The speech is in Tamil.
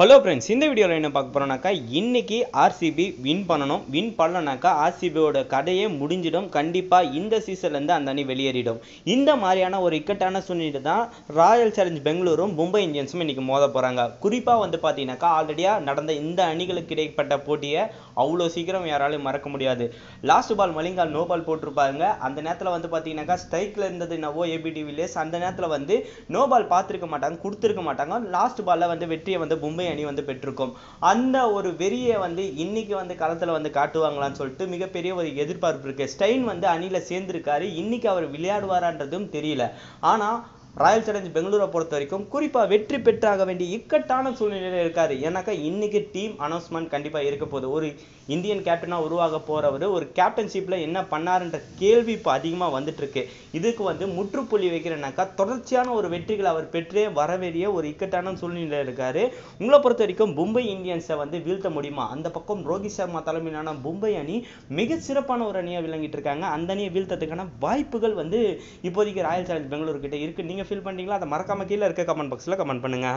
ஹலோ ஃப்ரெண்ட்ஸ் இந்த வீடியோவில் என்ன பார்க்க போகிறோம்னாக்கா இன்றைக்கி ஆர்சிபி வின் பண்ணணும். வின் பண்ணலனாக்கா ஆர்சிபியோட கதையே முடிஞ்சிடும். கண்டிப்பாக இந்த சீசன்லேருந்து அந்த அணி வெளியேறிடும். இந்த மாதிரியான ஒரு இக்கட்டான சூழ்நிலை தான் ராயல் சேலஞ்ச் பெங்களூரும் மும்பை இந்தியன்ஸும் இன்றைக்கி மோத போகிறாங்க குறிப்பாக வந்து பார்த்தீங்கன்னாக்கா ஆல்ரெடியாக நடந்த இந்த அணிகளுக்கு இடைப்பட்ட போட்டியை அவ்வளோ சீக்கிரம் யாராலையும் மறக்க முடியாது. லாஸ்ட் பால் மலிங்கால் நோ பால் போட்டிருப்பாங்க. அந்த நேரத்தில் வந்து பார்த்தீங்கன்னாக்கா ஸ்ட்ரைக்கில் இருந்தது என்னவோ ஏபிடி வில்லியர்ஸ் அந்த நேரத்தில் வந்து நோ பால் பார்த்துருக்க மாட்டாங்க கொடுத்துருக்க மாட்டாங்க. லாஸ்ட் பாலில் வந்து வெற்றியை வந்து மும்பை அணி வந்து பெற்றிருக்கும். அந்த ஒரு வெறியை வந்து இன்னைக்கு வந்து களத்துல வந்து காட்டுவாங்களான்னு சொல்லிட்டு மிகப்பெரிய ஒரு எதிர்பார்ப்பு இருக்கு. ஸ்டெயின் வந்து அணியில் சேர்ந்திருக்காரு. இன்னைக்கு அவர் விளையாடுவாரான்றதும் தெரியல. ஆனா ராயல் சேலஞ்ச் பெங்களூரை பொறுத்த வரைக்கும் குறிப்பாக வெற்றி பெற்றாக வேண்டிய இக்கட்டான சூழ்நிலையில் இருக்காது ஏன்னாக்கா இன்னைக்கு டீம் அனௌன்ஸ்மெண்ட் கண்டிப்பாக இருக்க போகுது. ஒரு இந்தியன் கேப்டனாக உருவாக போகிறவர் ஒரு கேப்டன்ஷிப்பில் என்ன பண்ணாருன்ற கேள்வி இப்போ அதிகமாக வந்துட்டுருக்கு. இதுக்கு வந்து முற்றுப்புள்ளி வைக்கிறேன்னாக்கா தொடர்ச்சியான ஒரு வெற்றிகளை அவர் பெற்றே வர வேண்டிய ஒரு இக்கட்டான சூழ்நிலையில் இருக்கார். உங்களை பொறுத்த வரைக்கும் மும்பை இந்தியன்ஸை வந்து வீழ்த்த முடியுமா? அந்த பக்கம் ரோஹித் சர்மா தலைமையிலான மும்பை அணி மிக சிறப்பான ஒரு அணியாக விளங்கிட்டு இருக்காங்க. அந்த அணியை வீழ்த்ததுக்கான வாய்ப்புகள் வந்து இப்போதைக்கு ராயல் சேலஞ்ச் பெங்களூர் கிட்ட இருக்கு நீங்கள் ஃபீல் பண்ணீங்களா அதை மறக்காம கீழே இருக்க கமெண்ட் பாக்ஸ்ல கமெண்ட் பண்ணுங்க.